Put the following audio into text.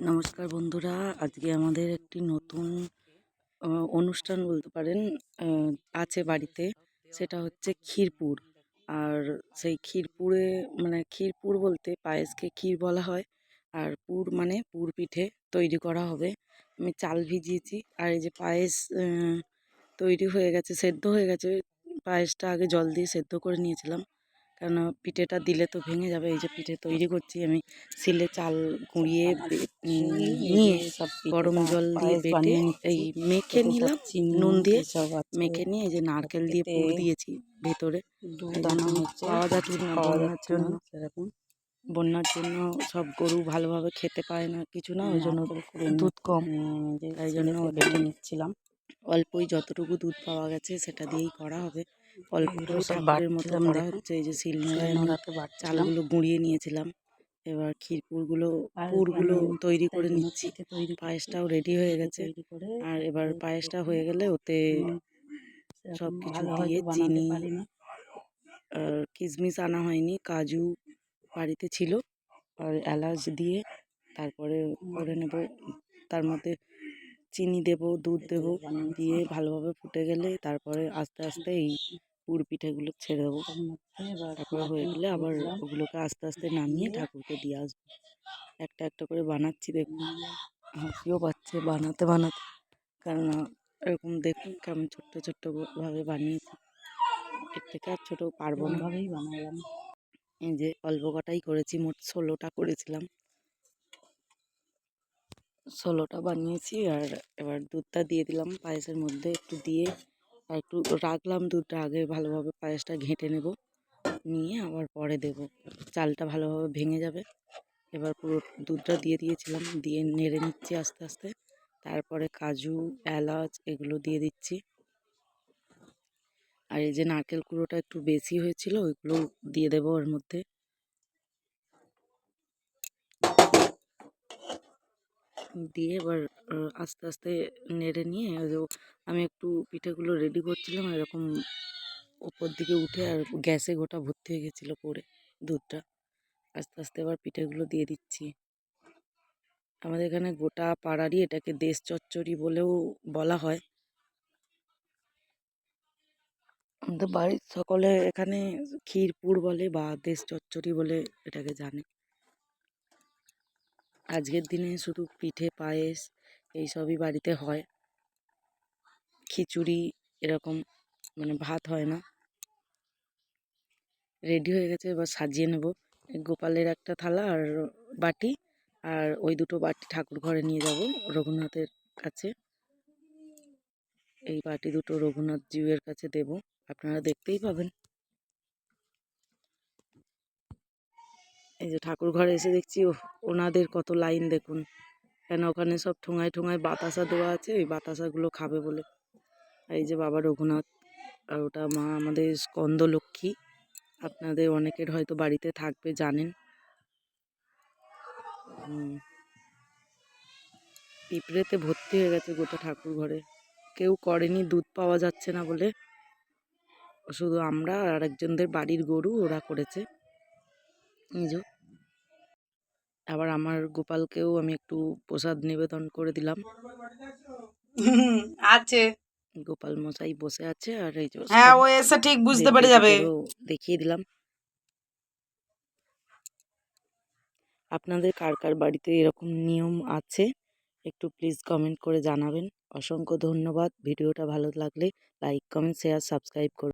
নমস্কার বন্ধুরা। আজকে আমাদের একটি নতুন অনুষ্ঠান বলতে পারেন আছে বাড়িতে। সেটা হচ্ছে ক্ষীরপুর। আর সেই ক্ষীরপুরে মানে ক্ষীরপুর বলতে পায়েসকে ক্ষীর বলা হয়। আর পুর মানে পুর পিঠে তৈরি করা হবে। আমি চাল ভিজিয়েছি। আর এই যে পায়েস তৈরি হয়ে গেছে, সেদ্ধ হয়ে গেছে, পায়েসটা আগে জল দিয়ে সেদ্ধ করে নিয়েছিলাম। কেন পিঠেটা দিলে তো ভেঙে যাবে? এই যে পিঠে তৈরি করছি আমি। সিলে চাল গুঁড়িয়ে নিয়ে সব গরম জল দিয়ে বেটে এই মেখে নিলাম নুন দিয়ে সব মেখে নিয়ে এই যে নারকেল দিয়ে পুর দিয়েছি ভেতরে। পাওয়া যাচ্ছে না বন্যার জন্য সেরকম। বন্যার জন্য সব গরু ভালোভাবে খেতে পায় না কিছু না ওই জন্য দুধ কম। তাই জন্য বেটে নিচ্ছিলাম। অল্পই যতটুকু দুধ পাওয়া গেছে সেটা দিয়েই করা হবে। অল্প সব ঠাকুরের মতো করা হচ্ছে এই যে শিলনোড়ায় আমি শিলনোড়াতে চালগুলো গুঁড়িয়ে নিয়েছিলাম। এবার ক্ষীরপুরগুলো পুরগুলো তৈরি করে নিচ্ছি। পায়েসটাও রেডি হয়ে গেছে। আর এবার পায়েসটা হয়ে গেলে ওতে সব কিছু দিয়ে চিনি আর কিশমিশ আনা হয়নি কাজু বাড়িতে ছিল। আর এলাচ দিয়ে তারপরে করে নেব। তার মধ্যে চিনি দেব দুধ দেব। দিয়ে ভালোভাবে ফুটে গেলে তারপরে আস্তে আস্তে এই পুর পিঠেগুলো ছেড়ে দেবো। তারপরে হয়ে গেলে আবার ওগুলোকে আস্তে আস্তে নামিয়ে ঠাকুরকে দিয়ে আসব। একটা একটা করে বানাচ্ছি দেখুন। হাসিও পাচ্ছে বানাতে বানাতে। কেননা এরকম দেখুন কেমন ছোট্ট ছোট্ট ভাবে বানিয়েছি। এর থেকে আর ছোটো পারব না। বানালাম। এই যে অল্প কটাই করেছি মোট ষোলোটা করেছিলাম। ষোলোটা বানিয়েছি আর এবার দুধটা দিয়ে দিলাম পায়েসের মধ্যে একটু দিয়ে আর একটু রাখলাম দুধটা আগে ভালোভাবে পায়েসটা ঘেঁটে নেব, নিয়ে আবার পরে দেব। চালটা ভালোভাবে ভেঙে যাবে। এবার পুরো দুধটা দিয়ে দিয়েছিলাম, দিয়ে নেড়ে নিচ্ছি আস্তে আস্তে। তারপরে কাজু, এলাচ এগুলো দিয়ে দিচ্ছি। আর এই যে নারকেল কুড়োটা একটু বেশি হয়েছিল, ওইগুলো দিয়ে দেবো ওর মধ্যে। দিয়ে এবার আস্তে আস্তে নেড়ে নিয়ে আমি একটু পিঠেগুলো রেডি করছিলাম এরকম ওপর দিকে উঠে আর গ্যাসে গোটা ভর্তি হয়ে গেছিল পড়ে দুধটা। আস্তে আস্তে এবার পিঠেগুলো দিয়ে দিচ্ছি। আমাদের এখানে গোটা পাড়ারই এটাকে দেশ চচ্চড়ি বলেও বলা হয়। আমাদের বাড়ির সকলে এখানে ক্ষীরপুর বলে বা দেশ চচ্চড়ি বলে এটাকে জানে। আজকের দিনে শুধু পিঠে, পায়েস এইসবই বাড়িতে হয়। খিচুড়ি এরকম মানে ভাত হয় না। রেডি হয়ে গেছে, এবার সাজিয়ে নেব। এই গোপালের একটা থালা আর বাটি আর ওই দুটো বাটি ঠাকুর ঘরে নিয়ে যাব রঘুনাথের কাছে। এই বাটি দুটো রঘুনাথ জিউয়ের কাছে দেব। আপনারা দেখতেই পাবেন। এই যে ঠাকুর ঘরে এসে দেখছি ওনাদের কত লাইন দেখুন। কেন ওখানে সব ঠোঙায় ঠোঙায় বাতাসা দেওয়া আছে? ওই বাতাসাগুলো খাবে বলে। এই যে বাবা রঘুনাথ আর ওটা মা আমাদের স্কন্দ লক্ষ্মী আপনাদের অনেকের হয়তো বাড়িতে থাকবে, জানেন। পিঁপড়েতে ভর্তি হয়ে গেছে গোটা ঠাকুর ঘরে। কেউ করেনি, দুধ পাওয়া যাচ্ছে না বলে। শুধু আমরা আর আরেকজনদের বাড়ির গরু ওরা করেছে। যে আবার আমার গোপালকেও আমি একটু প্রসাদ নিবেদন করে দিলাম। আছে। গোপাল মশাই বসে আছে আর এই যে হ্যাঁ ও এসে ঠিক বুঝতে পেরে যাবে। দেখিয়ে দিলাম। আপনাদের কার কার বাড়িতে এরকম নিয়ম আছে? একটু প্লিজ কমেন্ট করে জানাবেন। অসংখ্য ধন্যবাদ। ভিডিওটা ভালো লাগলে লাইক কমেন্ট শেয়ার সাবস্ক্রাইব করুন।